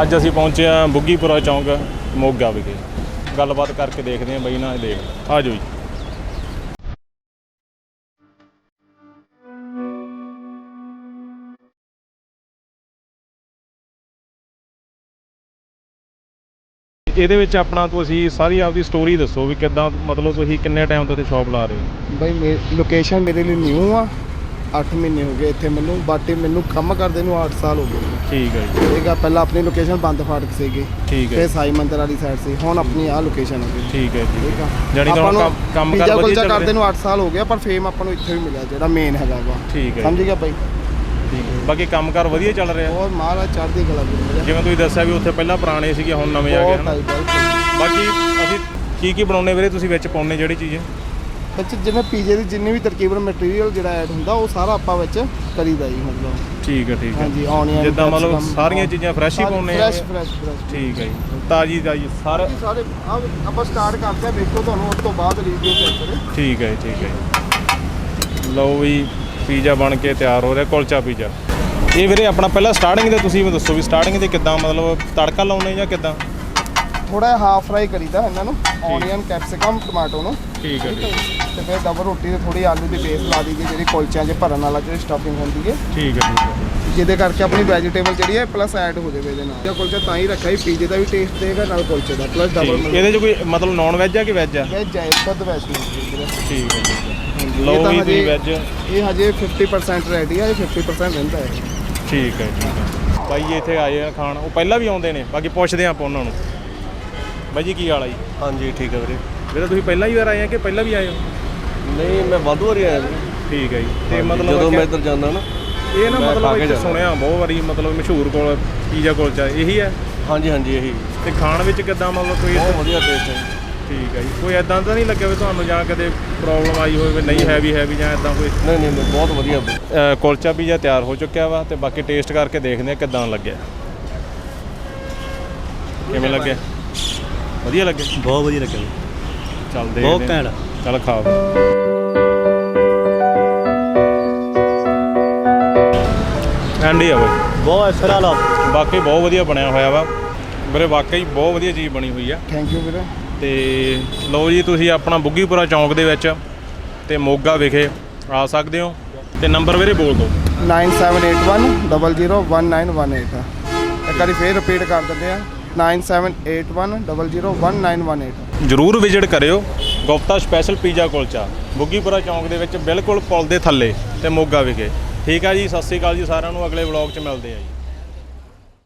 ਅੱਜ ਅਸੀਂ ਪਹੁੰਚੇ ਹਾਂ ਬੁੱਗੀਪੁਰਾ ਚੌਂਕ, ਮੋਗਾ ਵਿਖੇ। ਗੱਲਬਾਤ ਕਰਕੇ ਦੇਖਦੇ ਹਾਂ ਬਈ ਨਾ ਦੇਖ ਆ ਜਾਓ ਜੀ। ਇਹਦੇ ਵਿੱਚ ਆਪਣਾ ਤੁਸੀਂ ਸਾਰੀ ਆਪਦੀ ਸਟੋਰੀ ਦੱਸੋ ਵੀ ਕਿੱਦਾਂ, ਮਤਲਬ ਤੁਸੀਂ ਕਿੰਨੇ ਟਾਈਮ ਤੋਂ ਇੱਥੇ ਸ਼ਾਪ ਲਾ ਰਹੇ ਹੋ? ਬਈ ਮੇ ਲੋਕੇਸ਼ਨ ਮੇਰੇ ਲਈ ਨਿਊ ਆ। 8 ਮਹੀਨੇ ਹੋ ਗਏ ਇੱਥੇ ਮੈਨੂੰ ਬਾਟੀ ਮੈਨੂੰ ਕੰਮ ਕਰਦੇ ਨੂੰ 8 ਸਾਲ ਹੋ ਗਏ। ਠੀਕ ਹੈ ਜੀ। ਠੀਕ ਆ ਪਹਿਲਾਂ ਆਪਣੀ ਲੋਕੇਸ਼ਨ ਬੰਦ ਫਾਟਕ ਸੀਗੀ ਠੀਕ ਹੈ ਫਿਰ ਸਾਈ ਮੰਦਰ ਵਾਲੀ ਸਾਈਡ ਸੀ ਹੁਣ ਆਪਣੀ ਆ ਲੋਕੇਸ਼ਨ ਹੋ। ਗਈ ਠੀਕ ਹੈ ਜੀ। ਠੀਕ ਆ। ਜਾਣੀ ਕਿ ਹੁਣ ਕੰਮ- ਕੰਮ ਕਾਰ ਵਧੀਆ ਚੱਲ ਕਰਦੇ ਰਿਹਾ? ਨੂੰ 8 ਸਾਲ ਹੋ ਗਿਆ ਪਰ ਫੇਮ ਆਪਾਂ ਨੂੰ ਇੱਥੇ ਵੀ ਮਿਲਿਆ ਜਿਹੜਾ ਮੇਨ ਹੈਗਾ ਵਾ। ਠੀਕ ਹੈ ਸਮਝ ਗਿਆ ਬਈ? ਠੀਕ ਹੈ। ਬਾਕੀ ਕੰਮਕਾਰ ਵਧੀਆ ਚੱਲ ਰਿਹਾ। ਬਹੁਤ ਮਹਾਰਾਜ ਚੜ੍ਹਦੀ ਕਲਾ ਜਿਵੇਂ ਤੁਸੀਂ ਦੱਸਿਆ ਵੀ ਉੱਥੇ ਪਹਿਲਾਂ ਪੁਰਾਣੇ ਸੀਗੇ ਹੁਣ ਨਵੇਂ ਆ ਗਏ ਬਹੁਤ ਹਨ? ਬਾਕੀ ਅਸੀਂ ਕੀ ਕੀ ਬਣਾਉਨੇ ਵੀਰੇ ਤੁਸੀਂ ਵਿੱਚ ਪਾਉਨੇ ਜਿਹੜੀ ਚੀਜ਼? ਵਿੱਚ ਜਿਵੇਂ ਪੀਜ਼ੇ ਦੀ ਜਿੰਨੀ ਵੀ ਤਰਕੀਬਨ ਮਟੀਰੀਅਲ ਜਿਹੜਾ ਐਡ ਹੁੰਦਾ ਉਹ ਸਾਰਾ ਆਪਾਂ ਵਿੱਚ ਕਰੀਦਾ ਜੀ ਮਤਲਬ। ਠੀਕ ਹੈ ਠੀਕ ਹੈ ਹਾਂਜੀ ਆਨੀਅਨ ਜਿੱਦਾਂ ਮਤਲਬ ਸਾਰੀਆਂ ਚੀਜ਼ਾਂ ਫਰੈਸ਼ ਹੀ ਪਾਉਨੇ ਆ। ਫਰੈਸ਼ ਫਰੈਸ਼ ਫਰੈਸ਼ ਠੀਕ ਹੈ ਜੀ। ਤਾਜੀ ਤਾਜੀ ਸਾਰਾ ਸਾਰੇ ਆਪਾਂ ਸਟਾਰਟ ਕਰਦੇ ਆ ਵੇਖੋ ਤੁਹਾਨੂੰ ਉਸ ਤੋਂ ਬਾਅਦ ਰਿਵਿਊ ਚੈੱਕ ਕਰੇ ਠੀਕ ਹੈ ਠੀਕ ਹੈ। ਲਓ ਵੀ ਪੀਜ਼ਾ ਬਣ ਕੇ ਤਿਆਰ ਹੋ ਰਿਹਾ ਕੁਲਚਾ ਪੀਜ਼ਾ। ਇਹ ਵੀਰੇ ਆਪਣਾ ਪਹਿਲਾਂ ਸਟਾਰਟਿੰਗ ਤੇ ਤੁਸੀਂ ਮੈਨੂੰ ਦੱਸੋ ਵੀ ਸਟਾਰਟਿੰਗ ਤੇ ਕਿੱਦਾਂ ਮਤਲਬ ਤੜਕਾ ਲਾਉਨੇ ਜਾਂ ਕਿੱਦਾਂ? ਥੋੜਾ ਜਿਹਾ ਹਾਫ ਫਰਾਈ ਕਰੀਦਾ ਇਹਨਾਂ ਨੂੰ ਆਨੀਅਨ ਕੈਪਸਿਕਮ ਟਮਾਟੋ ਨੂੰ। ਠੀਕ ਹੈ ਜੀ। ਤੇ ਫਿਰ ਡਬਲ ਰੋਟੀ ਤੇ ਥੋੜੀ ਆਲੂ ਦੀ ਬੇਸ ਲਾ ਦਈਦੀ ਜਿਹੜੀ ਕੁਲਚਿਆਂ 'ਚ ਭਰਨ ਵਾਲਾ ਜਿਹੜੀ ਸਟਫਿੰਗ ਹੁੰਦੀ ਹੈ। ਠੀਕ ਹੈ ਜਿਹਦੇ ਕਰਕੇ ਆਪਣੀ ਵੈਜੀਟੇਬਲ ਜਿਹੜੀ ਹੈ ਪਲੱਸ ਐਡ ਹੋ ਜਾਵੇ ਇਹਦੇ ਨਾਲ। ਇਹ ਕੁਲਚਾ ਤਾਂ ਹੀ ਰੱਖਿਆ ਪੀਜ਼ੇ ਦਾ ਵੀ ਟੇਸਟ ਦੇਗਾ ਨਾਲ ਕੁਲਚੇ ਦਾ ਪਲੱਸ ਡਬਲ। ਇਹਦੇ ਚ ਕੋਈ ਮਤਲਬ ਨਾਨ ਵੈਜ ਆ ਕਿ ਵੈਜ ਆ? ਵੈਜ ਹੈ ਸ਼ੁੱਧ ਵੈਜ ਠੀਕ ਹੈ ਤਾਂ ਵੀ ਜੀ ਵੈਜ ਇਹ ਹਜੇ 50% ਰੈਡੀ ਹੈ ਇਹ 50% ਰਹਿੰਦਾ ਹੈ। ਠੀਕ ਹੈ ਠੀਕ ਹੈ ਬਾਈ ਇੱਥੇ ਆਏ ਆ ਖਾਣ। ਉਹ ਪਹਿਲਾਂ ਵੀ ਆਉਂਦੇ ਨੇ ਬਾਕੀ ਪੁੱਛਦੇ ਆਪਾਂ ਉਹਨਾਂ ਨੂੰ। ਬਾਈ ਜੀ ਕੀ ਹਾਲ ਆ ਜੀ? ਹਾਂਜੀ ਠੀਕ ਹੈ ਵੀਰੇ। ਵੀਰੇ ਤੁਸੀਂ ਪਹਿਲਾਂ ਹੀ ਵਾਰ ਆਏ ਆ ਕਿ ਪਹਿਲਾਂ ਵੀ ਆਏ ਹੋ? ਨਹੀਂ ਮੈਂ ਵਾਧੂ ਵਾਰੀ ਆਇਆ ਵੀਰੇ। ਠੀਕ ਹੈ ਜੀ। ਤੇ ਮਤਲਬ ਜਦੋਂ ਮੈਂ ਇੱਧਰ ਜਾਂਦਾ ਨਾ ਇਹ ਨਾ ਮੈਂ ਖਾ ਮਤਲਬ ਕੇ ਜਾਂਦਾ। ਸੁਣਿਆ ਬਹੁਤ ਵਾਰੀ ਮਤਲਬ ਮਸ਼ਹੂਰ ਕੋਲ ਪੀਜ਼ਾ ਕੁਲਚਾ ਇਹੀ ਹੈ ਹਾਂਜੀ ਹਾਂਜੀ ਇਹੀ। ਤੇ ਖਾਣ ਵਿੱਚ ਕਿੱਦਾਂ ਮਤਲਬ ਕੋਈ ਬਹੁਤ ਵਧੀਆ ਟੇਸਟ ਹੈ ਠੀਕ ਹੈ ਜੀ। ਕੋਈ ਐਦਾਂ ਤਾਂ ਨਹੀਂ ਲੱਗਿਆ ਵੀ ਤੁਹਾਨੂੰ ਜਾਂ ਕਦੇ ਪ੍ਰੋਬਲਮ ਆਈ ਹੋਵੇ ਵੀ ਨਹੀਂ ਹੈਵੀ ਹੈਵੀ ਜਾਂ ਐਦਾਂ ਕੋਈ? ਨਹੀਂ ਨਹੀਂ ਨਹੀਂ, ਬਹੁਤ ਵਧੀਆ ਅ, ਕੁਲਚਾ ਪੀਜ਼ਾ ਤਿਆਰ ਹੋ ਚੁੱਕਿਆ ਵਾ ਤੇ ਬਾਕੀ ਟੇਸਟ ਕਰਕੇ ਦੇਖਦੇ ਆ ਕਿਦਾਂ ਲੱਗਿਆ। ਕਿਵੇਂ ਲੱਗਿਆ? ਵਧੀਆ ਲੱਗਿਆ ਬਹੁਤ ਵਧੀਆ ਲੱਗਿਆ ਚੱਲਦੇ ਬਹੁਤ ਘੈਂਟ। ਚੱਲ ਖਾਓ ਐਂਡੀ ਆ ਬਈ। ਬਹੁਤ ਅਸਰ ਲਾ ਬਾਕੀ ਬਹੁਤ ਵਧੀਆ ਬਣਿਆ ਹੋਇਆ ਵਾ। ਵੀਰੇ ਵਾਕਈ ਬਹੁਤ ਵਧੀਆ ਚੀਜ਼ ਬਣੀ ਹੋਈ ਆ। ਥੈਂਕ ਯੂ ਵੀਰੇ। ਤੇ ਲਓ ਜੀ ਤੁਸੀਂ ਆਪਣਾ ਬੁੱਗੀਪੁਰਾ ਚੌਂਕ ਦੇ ਵਿੱਚ ਤੇ ਮੋਗਾ ਵਿਖੇ ਆ ਸਕਦੇ ਹੋ। ਤੇ ਨੰਬਰ ਵੀਰੇ ਬੋਲ ਦਿਓ। 9781001918 ਇੱਕ ਵਾਰੀ ਫੇਰ ਰਿਪੀਟ ਕਰ ਦਿੰਦੇ ਆ। 9781001918 ਜਰੂਰ ਵਿਜ਼ਿਟ ਕਰਿਓ ਗੁਪਤਾ ਸਪੈਸ਼ਲ ਪੀਜ਼ਾ ਕੁਲਚਾ ਬੁੱਗੀਪੁਰਾ ਚੌਂਕ ਦੇ ਵਿੱਚ ਬਿਲਕੁਲ ਪੁਲ ਦੇ ਥੱਲੇ ਤੇ ਮੋਗਾ ਵਿਖੇ ਠੀਕ ਆ ਜੀ ਸਤਿ ਸ਼੍ਰੀ ਅਕਾਲ ਜੀ ਸਾਰਿਆਂ ਨੂੰ ਅਗਲੇ ਵਲੌਗ 'ਚ ਮਿਲਦੇ ਆ ਜੀ